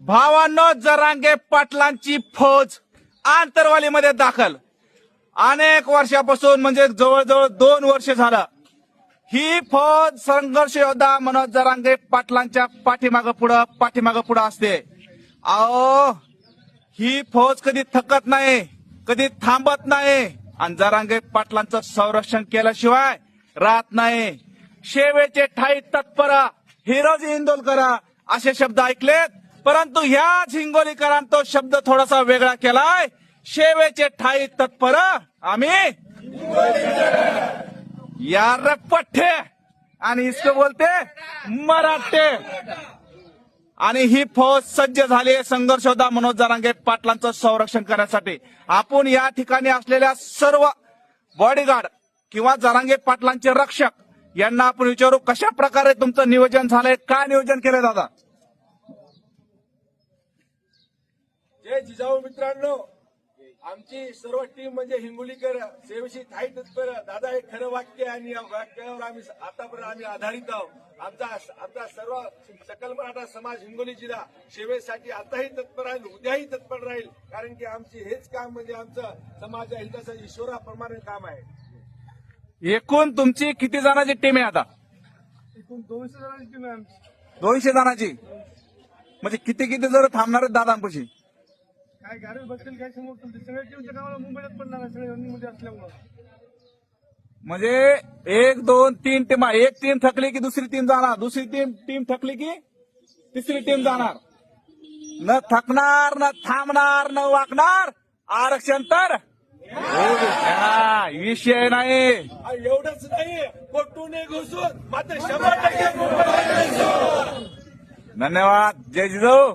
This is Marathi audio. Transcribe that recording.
भावांनो जरांगे पाटलांची फौज आंतरवालीमध्ये दाखल. अनेक वर्षापासून म्हणजे जवळजवळ दोन वर्ष झालं ही फौज संघर्ष योद्धा मनोज जरांगे पाटलांच्या पाठीमागं पुढं पाठीमागं पुढं असते. अहो ही फौज कधी थकत नाही कधी थांबत नाही. आणि जरांगे पाटलांचं संरक्षण केल्याशिवाय राहत नाही. शेवेचे ठाई तत्पर हिरोज इंदोलकर असे शब्द ऐकलेत? परंतु ह्या हिंगोलीकरांनी तो शब्द थोडासा वेगळा केलाय. शेवेचे ठाई तत्पर आम्ही यार पठ्ठे आणि इसको बोलते मराठे. आणि ही फौज सज्ज झाली आहे संघर्ष होता मनोज जरांगे पाटलांचं संरक्षण करण्यासाठी. आपण या ठिकाणी असलेल्या सर्व बॉडीगार्ड किंवा जरांगे पाटलांचे रक्षक यांना आपण विचारू कशा प्रकारे तुमचं नियोजन झालंय काय नियोजन केलंय दादा? जिजाऊ मित्रांनो आमची सर्व टीम म्हणजे हिंगोलीकर सेवेशी थाई तत्पर दादा हे खरं वाक्य आहे आणि या वाक्यावर आम्ही आतापर्यंत आम्ही आधारित आहोत. आमचा आमचा सर्व सकल मराठा समाज हिंगोली जिल्हा सेवेसाठी आताही तत्पर राहील उद्याही तत्पर राहील. कारण की आमची हेच काम म्हणजे आमचं समाज हिताचं ईश्वराप्रमाणे काम आहे. एकूण तुमची किती जणांची टीम आहे आता? एकूण दोनशे जणांची टीम आहे दोनशे जणांची? म्हणजे किती किती जर थांबणार आहेत दादांपाशी? काय गाडी बसतील काय समोर टीमच्या कामाला मुंबईत पडणार आहे सगळे रनिंगमध्ये असल्यामुळे. म्हणजे एक दोन तीन टीम एक टीम थकली की दुसरी टीम जाणार? दुसरी टीम टीम थकली की तिसरी टीम जाणार? न थकणार न थांबणार न वाकणार आरक्षण तर हा, विषय नाही. एवढंच नाही. कोटूने घुसून मात्र शंभर टक्के धन्यवाद. जय जिजाऊ.